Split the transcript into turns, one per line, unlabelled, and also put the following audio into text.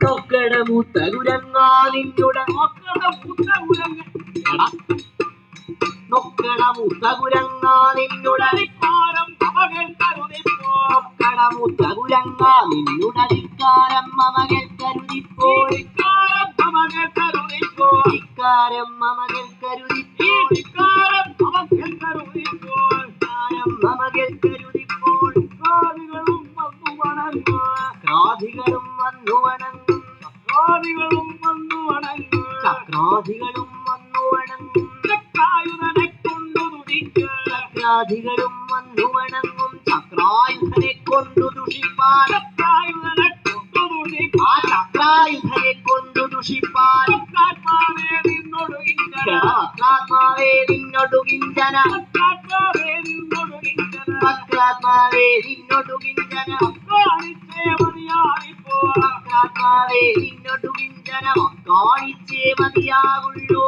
തൊക്കട മൂത്ത കുരങ്ങാ നിന്നുടെ
നോക്കട മൂത്ത കുരങ്ങ്
എടാ നൊക്കട മൂത്ത കുരങ്ങാ നിന്നുടെ
ധിക്കാരം മമകൾ കരുതിപ്പോ
നൊക്കട മൂത്ത കുരങ്ങാ നിന്നുടെ ധിക്കാരം മമകൾ കരുതിപ്പോൾ
ധിക്കാരം കരുതിപ്പോ
ധിക്കാരം മമകൾ
ഈ
കരുതിപ്പോൾ
ധിക്കാരം മമകൾ കരുതിപ്പോ
ധിക്കാരം മമകൾ കരുതിപ്പോൾ
കാദികളും വന്നു
വന്നു വണങ്ങും
കാദികളും വന്നു വണങ്ങുക
ചക്രാധികളും വന്നു വണങ്ങും.
ചക്രായുധനെ കൊണ്ടു
ചക്രാധികളും വന്നു വണങ്ങും. ചക്രായുധനെ കൊണ്ടു ദുഷിപ്പാൻ.
ചക്രായുധനെ കൊണ്ടു
ആ ചക്രായുധനെ കൊണ്ടു ദുഷിപ്പാൻ.
ചക്രാത്മാവേ നിന്നോട് ഇങ്ങനെ
ആത്മാവേ നിന്നൊടു കിഞ്ചന
ചക്രാത്മാവേ
കിഞ്ചന കാണിച്ചേ മതിയാവുള്ളൂ.